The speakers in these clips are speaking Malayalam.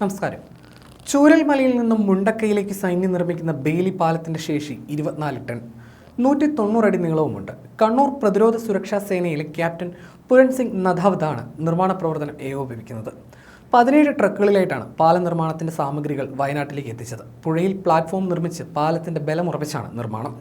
നമസ്കാരം. ചൂരൽമലയിൽ നിന്നും മുണ്ടക്കയിലേക്ക് സൈന്യം നിർമ്മിക്കുന്ന ബെയിലി പാലത്തിന്റെ ശേഷി ഇരുപത്തിനാല് ടൺ. നൂറ്റി തൊണ്ണൂറടി നീളവുമുണ്ട്. കണ്ണൂർ പ്രതിരോധ സുരക്ഷാ സേനയിലെ ക്യാപ്റ്റൻ പുരൺ സിംഗ് നഥാവതാണ് നിർമ്മാണ പ്രവർത്തനം ഏകോപിപ്പിക്കുന്നത്. പതിനേഴ് ട്രക്കുകളിലായിട്ടാണ് പാലം നിർമ്മാണത്തിന്റെ സാമഗ്രികൾ വയനാട്ടിലേക്ക് എത്തിച്ചത്. പുഴയിൽ പ്ലാറ്റ്ഫോം നിർമ്മിച്ച് പാലത്തിന്റെ ബലമുറപ്പിച്ചാണ് നിർമ്മാണം.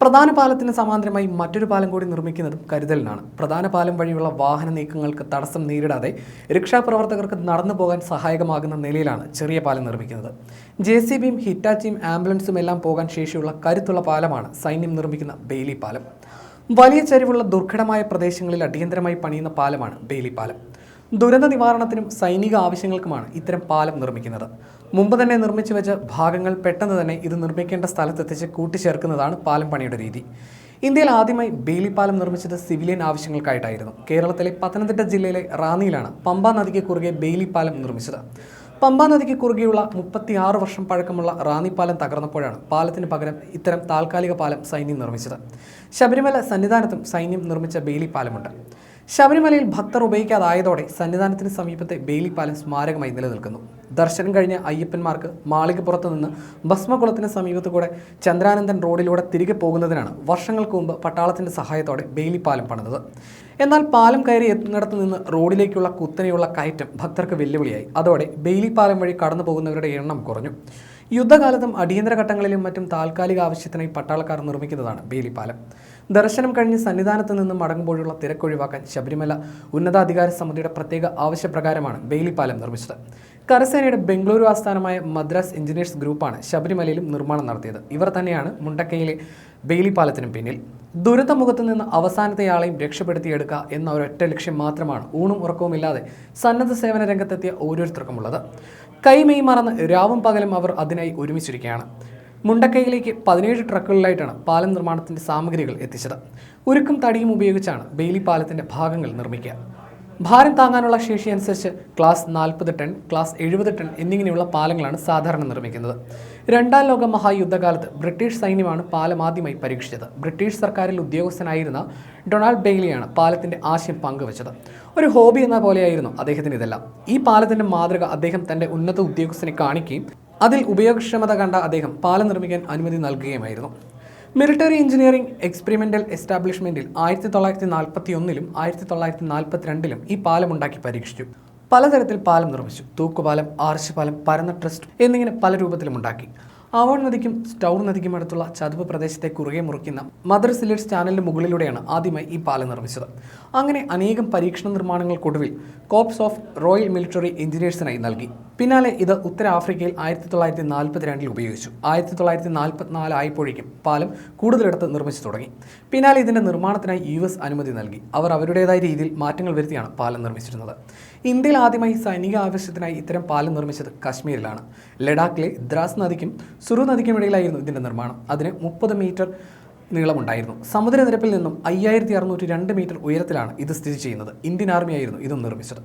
പ്രധാന പാലത്തിന് സമാന്തരമായി മറ്റൊരു പാലം കൂടി നിർമ്മിക്കുന്നതും കരുതലിനാണ്. പ്രധാന പാലം വഴിയുള്ള വാഹന നീക്കങ്ങൾക്ക് തടസ്സം നേരിടാതെ രക്ഷാപ്രവർത്തകർക്ക് നടന്നു പോകാൻ സഹായകമാകുന്ന നിലയിലാണ് ചെറിയ പാലം നിർമ്മിക്കുന്നത്. ജെ സി ബിയും ഹിറ്റാച്ചിയും ആംബുലൻസും എല്ലാം പോകാൻ ശേഷിയുള്ള കരുത്തുള്ള പാലമാണ് സൈന്യം നിർമ്മിക്കുന്ന ബെയിലി പാലം. വലിയ ചരിവുള്ള ദുർഘടമായ പ്രദേശങ്ങളിൽ അടിയന്തരമായി പണിയുന്ന പാലമാണ് ബെയിലി പാലം. ദുരന്ത നിവാരണത്തിനും സൈനിക ആവശ്യങ്ങൾക്കുമാണ് ഇത്തരം പാലം നിർമ്മിക്കുന്നത്. മുമ്പ് തന്നെ നിർമ്മിച്ചു വെച്ച ഭാഗങ്ങൾ പെട്ടെന്ന് തന്നെ ഇത് നിർമ്മിക്കേണ്ട സ്ഥലത്തെത്തിച്ച് കൂട്ടിച്ചേർക്കുന്നതാണ് പാലം പണിയുടെ രീതി. ഇന്ത്യയിൽ ആദ്യമായി ബേലിപ്പാലം പാലം നിർമ്മിച്ചത് സിവിലിയൻ ആവശ്യങ്ങൾക്കായിട്ടായിരുന്നു. കേരളത്തിലെ പത്തനംതിട്ട ജില്ലയിലെ റാന്നിയിലാണ് പമ്പാ നദിക്ക് കുറുകെ ബേലിപ്പാലം പാലം നിർമ്മിച്ചത്. പമ്പാ നദിക്ക് കുറുകെയുള്ള മുപ്പത്തിയാറ് വർഷം പഴക്കമുള്ള റാന്നി പാലം തകർന്നപ്പോഴാണ് പാലത്തിന് പകരം ഇത്തരം താൽക്കാലിക പാലം സൈന്യം നിർമ്മിച്ചത്. ശബരിമല സന്നിധാനത്തും സൈന്യം നിർമ്മിച്ച ബേലിപ്പാലമുണ്ട് പാലമുണ്ട്. ശബരിമലയിൽ ഭക്തർ ഉപയോഗിക്കാതായതോടെ സന്നിധാനത്തിന് സമീപത്തെ ബെയിലി പാലം സ്മാരകമായി നിലനിൽക്കുന്നു. ദർശനം കഴിഞ്ഞ അയ്യപ്പന്മാർക്ക് മാളികപ്പുറത്ത് നിന്ന് ഭസ്മകുളത്തിന് സമീപത്ത് കൂടെ ചന്ദ്രാനന്ദൻ റോഡിലൂടെ തിരികെ പോകുന്നതിനാണ് വർഷങ്ങൾക്ക് മുമ്പ് പട്ടാളത്തിന്റെ സഹായത്തോടെ ബെയിലി പാലം പണിതത്. എന്നാൽ പാലം കയറി എത്തുന്നിടത്ത് നിന്ന് റോഡിലേക്കുള്ള കുത്തനെയുള്ള കയറ്റം ഭക്തർക്ക് വെല്ലുവിളിയായി. അതോടെ ബെയിലി പാലം വഴി കടന്നു പോകുന്നവരുടെ എണ്ണം കുറഞ്ഞു. യുദ്ധകാലത്തും അടിയന്തര ഘട്ടങ്ങളിലും മറ്റും താൽക്കാലിക ആവശ്യത്തിനായി പട്ടാളക്കാർ നിർമ്മിക്കുന്നതാണ് ബേലി പാലം. ദർശനം കഴിഞ്ഞ് സന്നിധാനത്ത് നിന്ന് മടങ്ങുമ്പോഴുള്ള തിരക്കൊഴിവാക്കാൻ ശബരിമല ഉന്നതാധികാര സമിതിയുടെ പ്രത്യേക ആവശ്യപ്രകാരമാണ് ബെയിലിപ്പാലം നിർമ്മിച്ചത്. കരസേനയുടെ ബംഗളൂരു ആസ്ഥാനമായ മദ്രാസ് എഞ്ചിനീയേഴ്സ് ഗ്രൂപ്പാണ് ശബരിമലയിലും നിർമ്മാണം നടത്തിയത്. ഇവർ തന്നെയാണ് മുണ്ടക്കയിലെ ബെയിലിപ്പാലത്തിനും പിന്നിൽ. ദുരിതമുഖത്ത് നിന്ന് അവസാനത്തെയാളെയും രക്ഷപ്പെടുത്തിയെടുക്കുക എന്ന ഒരൊറ്റ ലക്ഷ്യം മാത്രമാണ്. ഊണും ഉറക്കവുമില്ലാതെ സന്നദ്ധ സേവന രംഗത്തെത്തിയ ഓരോരുത്തർക്കുമുള്ളത്. കൈമെയ് മറന്ന് രാവും പകലും അവർ അതിനായി ഒരുമിച്ചിരിക്കുകയാണ്. മുണ്ടക്കൈയിലേക്ക് പതിനേഴ് ട്രക്കുകളിലായിട്ടാണ് പാലം നിർമ്മാണത്തിന്റെ സാമഗ്രികൾ എത്തിച്ചത്. ഉരുക്കും തടിയും ഉപയോഗിച്ചാണ് ബെയിലി പാലത്തിന്റെ ഭാഗങ്ങൾ നിർമ്മിക്കുക. ഭാരം താങ്ങാനുള്ള ശേഷി അനുസരിച്ച് ക്ലാസ് നാൽപ്പത് ടൺ ക്ലാസ് എഴുപത് ടൺ എന്നിങ്ങനെയുള്ള പാലങ്ങളാണ് സാധാരണ നിർമ്മിക്കുന്നത്. രണ്ടാം ലോക മഹായുദ്ധകാലത്ത് ബ്രിട്ടീഷ് സൈന്യമാണ് പാലം ആദ്യമായി പരീക്ഷിച്ചത്. ബ്രിട്ടീഷ് സർക്കാരിൽ ഉദ്യോഗസ്ഥനായിരുന്ന ഡൊണാൾഡ് ബെയ്ലിയാണ് പാലത്തിന്റെ ആശയം പങ്കുവച്ചത്. ഒരു ഹോബി എന്ന പോലെയായിരുന്നു അദ്ദേഹത്തിന് ഇതെല്ലാം ഈ പാലത്തിന്റെ മാതൃക അദ്ദേഹം തന്റെ ഉന്നത ഉദ്യോഗസ്ഥനെ കാണിക്കുകയും അതിൽ ഉപയോഗക്ഷമത കണ്ട അദ്ദേഹം പാലം നിർമ്മിക്കാൻ അനുമതി നൽകുകയുമായിരുന്നു. മിലിറ്ററി എഞ്ചിനീയറിംഗ് എക്സ്പെരിമെന്റൽ എസ്റ്റാബ്ലിഷ്മെന്റിൽ ആയിരത്തി തൊള്ളായിരത്തി നാൽപ്പത്തി ഒന്നിലും ആയിരത്തി തൊള്ളായിരത്തി നാൽപ്പത്തിരണ്ടിലും ഈ പാലം ഉണ്ടാക്കി പരീക്ഷിച്ചു. പലതരത്തിൽ പാലം നിർമ്മിച്ചു. തൂക്കുപാലം ആർച്ച് പാലം പരന്ന ട്രസ്റ്റ് എന്നിങ്ങനെ പല രൂപത്തിലും ഉണ്ടാക്കി. ആവോൺ നദിക്കും സ്റ്റൗർ നദിക്കും അടുത്തുള്ള ചതുപ്പ് പ്രദേശത്തെ കുറുകെ മുറിക്കുന്ന മദർ സിലിറ്റ്സ് ചാനലിന് മുകളിലൂടെയാണ് ആദ്യമായി ഈ പാലം നിർമ്മിച്ചത്. അങ്ങനെ അനേകം പരീക്ഷണ നിർമ്മാണങ്ങൾക്കൊടുവിൽ കോപ്സ് ഓഫ് റോയൽ മിലിറ്ററി എഞ്ചിനീയേഴ്സിനായി നൽകി. പിന്നാലെ ഇത് ഉത്തരാഫ്രിക്കയിൽ ആയിരത്തി തൊള്ളായിരത്തി നാൽപ്പത്തിരണ്ടിൽ ഉപയോഗിച്ചു. ആയിരത്തി തൊള്ളായിരത്തി നാൽപ്പത്തിനാല് ആയപ്പോഴേക്കും പാലം കൂടുതലിടത്ത് നിർമ്മിച്ചു തുടങ്ങി. പിന്നാലെ ഇതിന്റെ നിർമ്മാണത്തിനായി യു എസ് അനുമതി നൽകി. അവർ അവരുടേതായ രീതിയിൽ മാറ്റങ്ങൾ വരുത്തിയാണ് പാലം നിർമ്മിച്ചിരുന്നത്. ഇന്ത്യയിൽ ആദ്യമായി സൈനിക ആവശ്യത്തിനായി ഇത്തരം പാലം നിർമ്മിച്ചത് കാശ്മീരിലാണ്. ലഡാക്കിലെ ദ്രാസ് നദിക്കും സുറു നദിക്കുമിടയിലായിരുന്നു ഇതിന്റെ നിർമ്മാണം. അതിന് മുപ്പത് മീറ്റർ നീളമുണ്ടായിരുന്നു. സമുദ്രനിരപ്പിൽ നിന്നും അയ്യായിരത്തി അറുന്നൂറ്റി രണ്ട് മീറ്റർ ഉയരത്തിലാണ് ഇത് സ്ഥിതി ചെയ്യുന്നത്. ഇന്ത്യൻ ആർമിയായിരുന്നു ഇതും നിർമ്മിച്ചത്.